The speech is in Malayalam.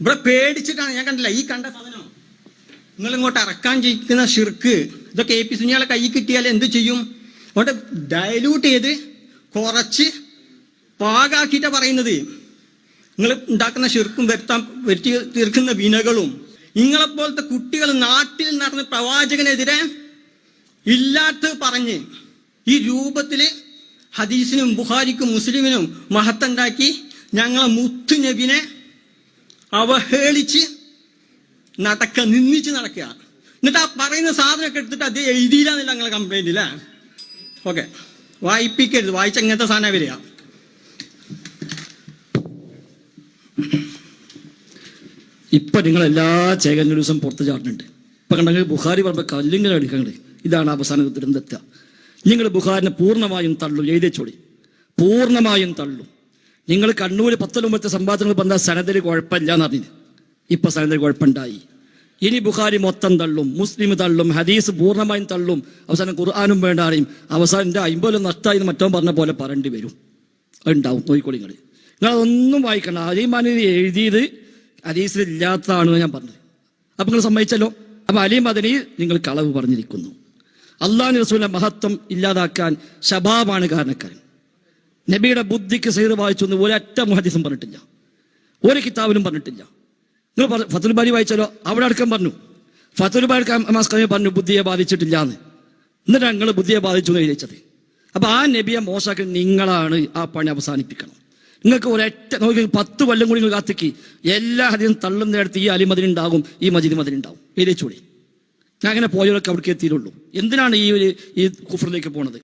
ഇവിടെ പേടിച്ചിട്ടാണ്. ഞാൻ കണ്ടില്ല ഈ കണ്ട സാധനം. നിങ്ങൾ ഇങ്ങോട്ട് ഇറക്കാൻ ചെയ്യുന്ന ഷിർക്ക് ഇതൊക്കെ എ പി സുനിയാളെ കൈ കിട്ടിയാൽ എന്ത് ചെയ്യും? അതുകൊണ്ട് ഡയലൂട്ട് ചെയ്ത് കുറച്ച് പാകാക്കിയിട്ടാണ് പറയുന്നത്. നിങ്ങൾ ഉണ്ടാക്കുന്ന ഷിർക്കും വരുത്താൻ വരുത്തി തീർക്കുന്ന വിനകളും നിങ്ങളെപ്പോലത്തെ കുട്ടികൾ നാട്ടിൽ നടന്ന് പ്രവാചകനെതിരെ ഇല്ലാത്ത പറഞ്ഞ് ഈ രൂപത്തിൽ ഹദീസിനും ബുഹാരിക്കും മുസ്ലിമിനും മഹത്തുണ്ടാക്കി ഞങ്ങളെ മുത്തു നബിനെ അവഹേളിച്ച് നടക്ക നിന്നിച്ച് നടക്കുക എന്നിട്ട് ആ പറയുന്ന സാധനമൊക്കെ എടുത്തിട്ട് അത് എഴുതിയില്ലാന്നില്ല നിങ്ങളെ കംപ്ലൈന്റ് ഇല്ല ഓക്കെ വായിപ്പിക്കരുത്. വായിച്ച ഇങ്ങനത്തെ സാധനം വരിക. ഇപ്പൊ നിങ്ങൾ എല്ലാ ചേകന്റെ ദിവസം പുറത്ത് ചാടുന്നുണ്ട്. ഇപ്പൊ കണ്ടെങ്കിൽ ബുഹാരി പറഞ്ഞ കല്ലിങ്ങനെ എടുക്കണ്ട് ഇതാണ് അവസാന ദുരന്തത്തെ നിങ്ങൾ ബുഖാരിനെ പൂർണമായും തള്ളും. എഴുതിച്ചോളി പൂർണമായും തള്ളും. നിങ്ങൾ കണ്ണൂര് പത്ത് മുമ്പത്തെ സമ്പാദനങ്ങൾ പറഞ്ഞ സനദിന് കുഴപ്പമില്ല എന്ന് പറഞ്ഞു ഇപ്പൊ സനദിന് കുഴപ്പമുണ്ടായി. ഇനി ബുഖാരി മൊത്തം തള്ളും മുസ്ലിം തള്ളും ഹദീസ് പൂർണമായും തള്ളും അവസാനം ഖുർആാനും വേണ്ടാറിയും അവസാനം എന്റെ അമ്പലം നഷ്ടമായി മറ്റോ പറഞ്ഞ പോലെ പറണ്ടി വരും. ഉണ്ടാവും. നോക്കിക്കോളി നിങ്ങൾ നിങ്ങൾ അതൊന്നും വായിക്കണം അലിമാൻ എഴുതിയത് ഹദീസിൽ ഇല്ലാത്തതാണെന്ന് ഞാൻ പറഞ്ഞത്. അപ്പൊ നിങ്ങൾ സമ്മതിച്ചല്ലോ? അപ്പൊ അലി അതിനെ നിങ്ങൾ കളവ് പറഞ്ഞിരിക്കുന്നു. അള്ളാഹു റസൂലിന്റെ മഹത്വം ഇല്ലാതാക്കാൻ ശബാബാണ് കാരണക്കാരൻ. നബിയുടെ ബുദ്ധിക്ക് സൈറ് വായിച്ചു എന്ന് ഒരൊറ്റ മുഹദീസും പറഞ്ഞിട്ടില്ല. ഒരു കിതാബിലും പറഞ്ഞിട്ടില്ല. നിങ്ങൾ ഫത്തുൽ ബാരി വായിച്ചാലോ? അവിടെ അടക്കം പറഞ്ഞു. ഫത്തുൽ ബാരി മാസ്കമി പറഞ്ഞു ബുദ്ധിയെ ബാധിച്ചിട്ടില്ല എന്ന് എന്നിട്ട് ഞങ്ങൾ ബുദ്ധിയെ ബാധിച്ചു എന്ന് വിചാരിച്ചത് അപ്പൊ ആ നബിയെ മോശമാക്കി നിങ്ങളാണ് ആ പണി അവസാനിപ്പിക്കണം. നിങ്ങൾക്ക് ഒരൊറ്റ നോക്കി പത്ത് കൊല്ലം കൂടി നിങ്ങൾ കാത്തിക്ക്. എല്ലാ ഹദിയും തള്ളുന്നിടത്ത് ഈ അലിമതിന് ഉണ്ടാകും ഈ മജിദ് മതിന് ഉണ്ടാകും. എഴുതിച്ചൂടി അങ്ങനെ പോയവരൊക്കെ അവിടേക്ക് എത്തിയിട്ടുള്ളൂ. എന്തിനാണ് ഈ ഒരു ഈ കുഫറിലേക്ക് പോണത്?